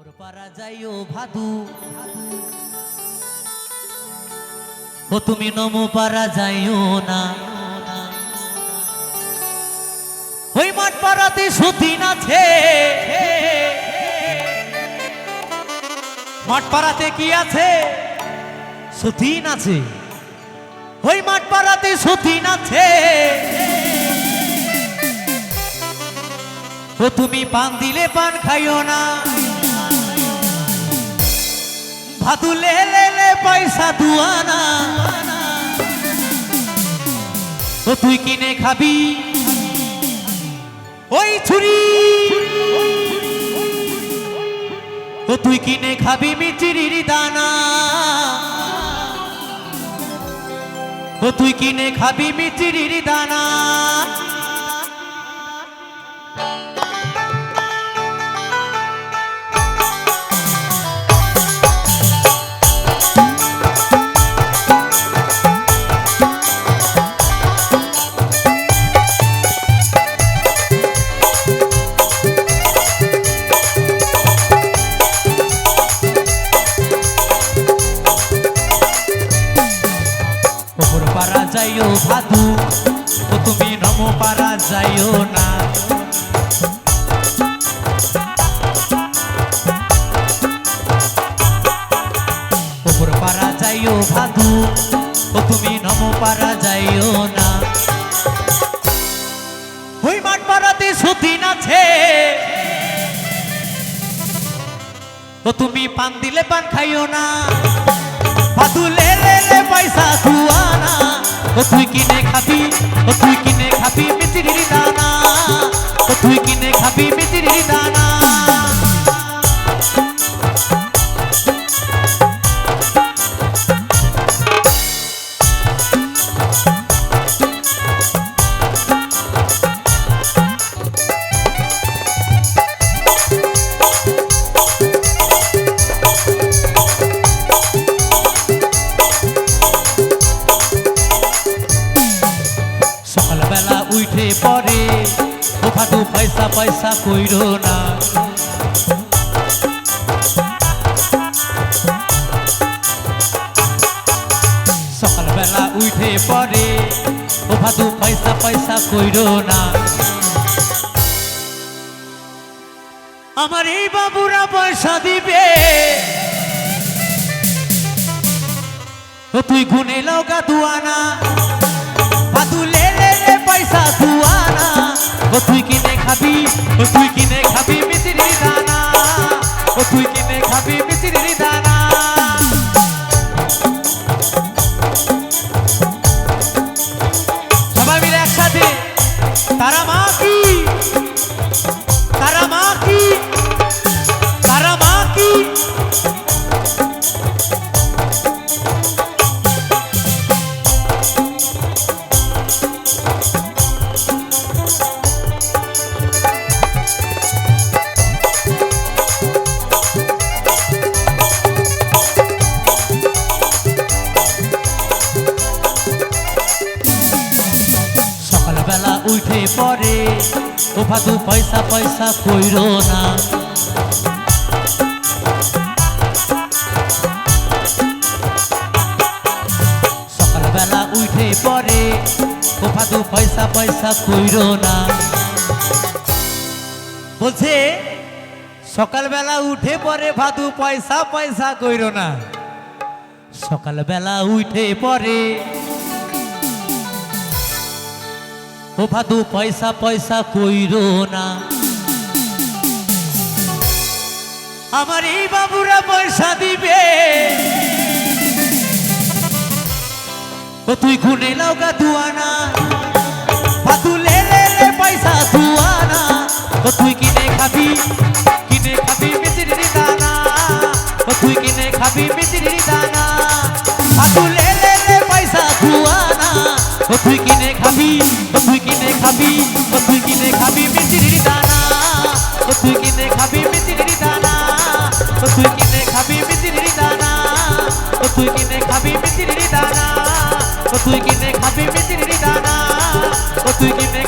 ওপর পারা যাইও ভাদু। ও তুমি নমো পারা যাইও না। ওই মাঠ পাড়াতে আছে। মাঠ পাড়াতে কি আছে? আছে। ওই মাঠ পাড়াতে আছে। ও তুমি পান দিলে পান খাইও না। ভাদু লে পয়সা দুয়ানা। ও তুই কিনে খাবি? ওই ছুরি। ও তুই কিনে খাবি মিচিরির দানা। ও তুই কিনে খাবি মিচিরির দানা। যাইও ভাদু ও তুমি নম পারা যাইও না। ওপর ও তুমি নম পারা যাইও না। ওই মাঠ পাড়াতে সতীন আছে। ও তুমি পান দিলে পান খাইও না। ভাদু লে লে পয়সা দুয়ানা ও তুই কিনে খাবি ও তুই কিনে খাবি মিচিরির দানা পরে ভাদু পয়সা পয়সা না। সকালবেলা উঠে পরে পয়সা পয়সা না। আমার এই বাবুরা পয়সা দিবে। তুই গুনে লগা দুয়ানা। তুই কিনে ও ভাদু পয়সা পয়সা কইরো না। সকালবেলা উঠে পরে ও ভাদু পয়সা পয়সা কইরো না। বলছে, সকালবেলা উঠে পরে ভাদু পয়সা পয়সা কইরো না। সকালবেলা উঠে পরে ও ভাদু পয়সা পয়সা কইরো না। আমার এই বাবুরা পয়সা দিবে। ও তুই খুনে লাউকা দুয়ানা ভাদু লে লে লে পয়সা দুয়ানা ও তুই কিনে খাবি কিনে খাবি মিচির দানা। ও তুই কিনে খাবি মিচির দানা। ও তুই কিনে খাবি মিতির দানা। ও তুই কিনে